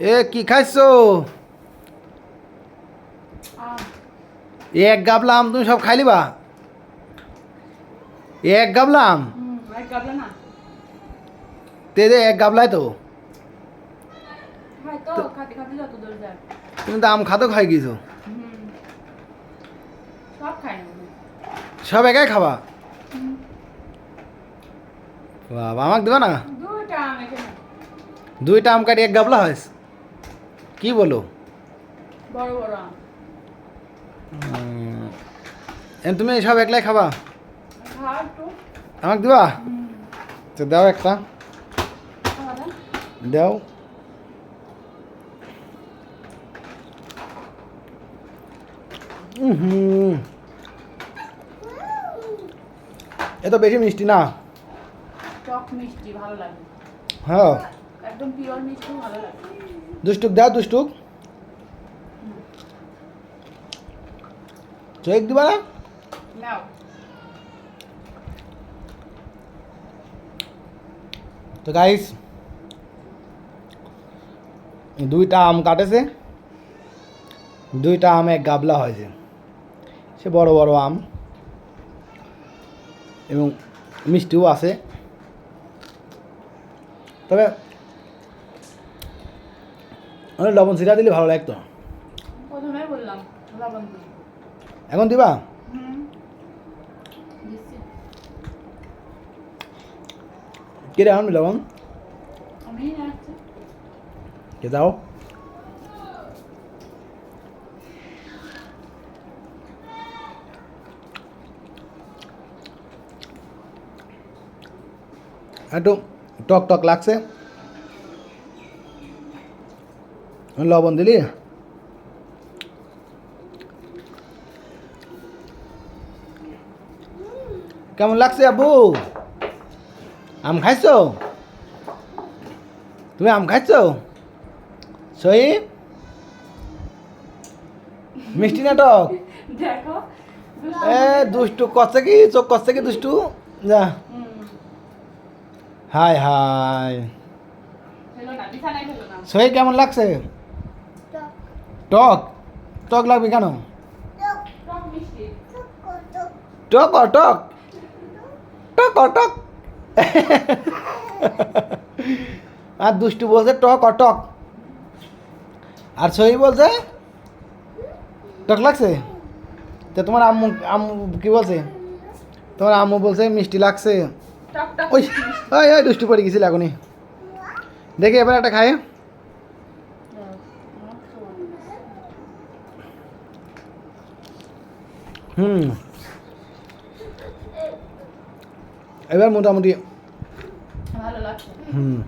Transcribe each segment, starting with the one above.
এ কি খাইছো? এক গাবলা আম তুমি সব খাইলিবা এ এক গাবলা আম তে দে এক গাবলাই তো। তুমি তো আম খাতো খাই গেছো। সব খাই একাই খাবা? বাবা আমাকে দেবা না? দুইটা আম দুইটা আম কাটি এক গাবলা হয়েছে। কি বলো? বড় বড় আম। তুমি সব একলাই খাবা? আমাকে দিবা? তো দাও একটা। দাও। হুম এত বেশি মিষ্টি না? টক মিষ্টি ভালো লাগে। হ্যাঁ। একদম পিওর মিষ্টি ভালো লাগে। দুষ্টুক দাও দুষ্টুক। চেক দিবা না? তো গাইস দুইটা আম কাটেছে। দুইটা আম এক গাবলা হয়েছে। সে বড় বড় আম। এবং মিষ্টিও আছে। তবে অনেক লবণ সিরা দিলে ভালো লাগতো। এখন দিবা? দিচ্ছি। আনবি লবণ? কে দাও। একটু টক টক লাগছে। লবণ দিলি? কেমন লাগছে আব্বু? আম খাইছো? তুমি আম খাইছো? সই? মিষ্টি না টক দেখো। এ দুষ্টু করছে কি? চোখ করছে কি দুষ্টু? যা। হাই হাই সই কেমন লাগছে? টক টক লাগবে কেন? টক টক? টক টক? আর দুষ্টু বলছে টক টক। আর সই বলছে টক লাগছে? তো তোমার আম্মু আম্মু কি বলছে? তোমার আম্মু বলছে মিষ্টি লাগছে। ওই ওই দুষ্টু পড়ে গেছিল এখনই। দেখি এবার একটা খায় হুম। এবার মোটামুটি ভালো লাগছে। হুম।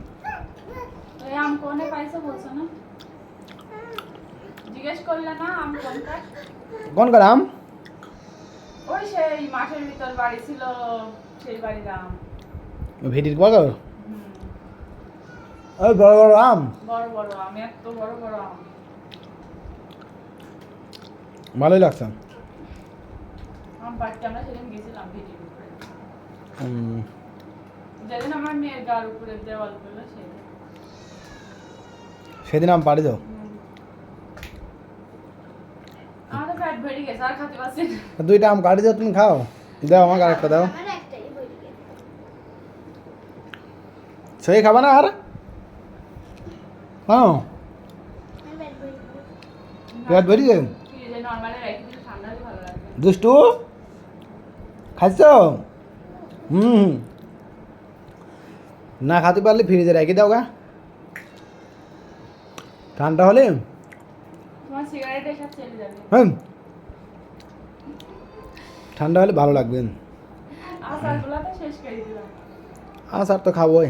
এই আম কোনে পাইছো বলছো না? জিজ্ঞেস করলে না আম কোনটা? কোন গ্রাম ওই সেই মাঠের ভিতর বাড়ি ছিল সেই বাড়ির আম। ভিডির বগর? ওই বড় বড় আম? বড় বড় আম এত বড় বড় আম। ভালোই লাগছে। সেদিন গেছিলাম ভিডির উপরে। হুম, যেদিন আমার মেয়ের গার উপরে দেওয়াল করল সেদিন। সেদিন আম পাড়ি যাও দুইটা আম কাটি যাও তুমি খাও। দাও আমাকে আরেকটা দাও। সেই খাবা না আর? হ্যাঁ পেট ভরি লাগবে। দুষ্টু? খাইছ? হুম। না খাতে পারলে ফ্রিজে রেখে দাও গা। ঠান্ডা হলে? হুম। ঠান্ডা হলে ভালো লাগবে। আচার তো খাবোই।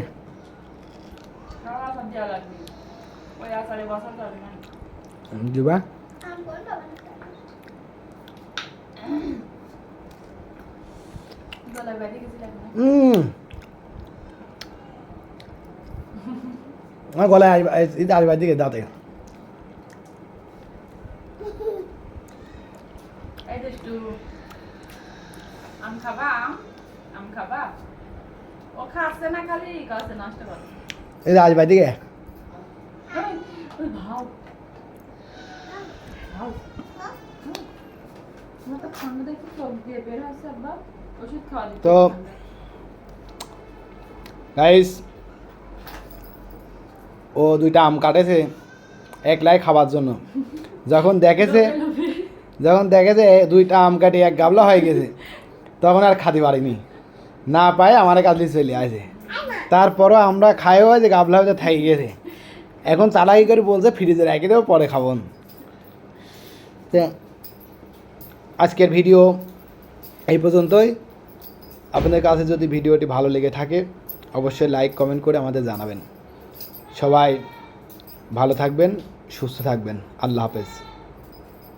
দিবা গলায় বেঁধে গেছিলাম না হুম। আমার গলায় আসবার দিকে দাঁতে এই দিকে। ঠান্ডা দেখে চোখ দিয়ে বের হয়েছে আব্বা তো গাইস ও দুইটা আম কাটেছে একলাই খাবার জন্য। যখন দেখেছে যখন দেখেছে দুইটা আম কাটি এক গাবলা হয়ে গেছে তখন আর খাতে পারিনি। না পায় আমার কাছে চলে আসে। তারপরও আমরা খাইও যে গাবলা হয়ে থাকি গেছে। এখন চালাকি করে বলছে ফ্রিজে রেখে দেবো পরে খাব। তো আজকের ভিডিও এই পর্যন্তই। আপনাদের কাছে যদি ভিডিওটি ভালো লেগে থাকে, অবশ্যই লাইক কমেন্ট করে আমাদের জানাবেন। সবাই ভালো থাকবেন, সুস্থ থাকবেন। আল্লাহ হাফেজ।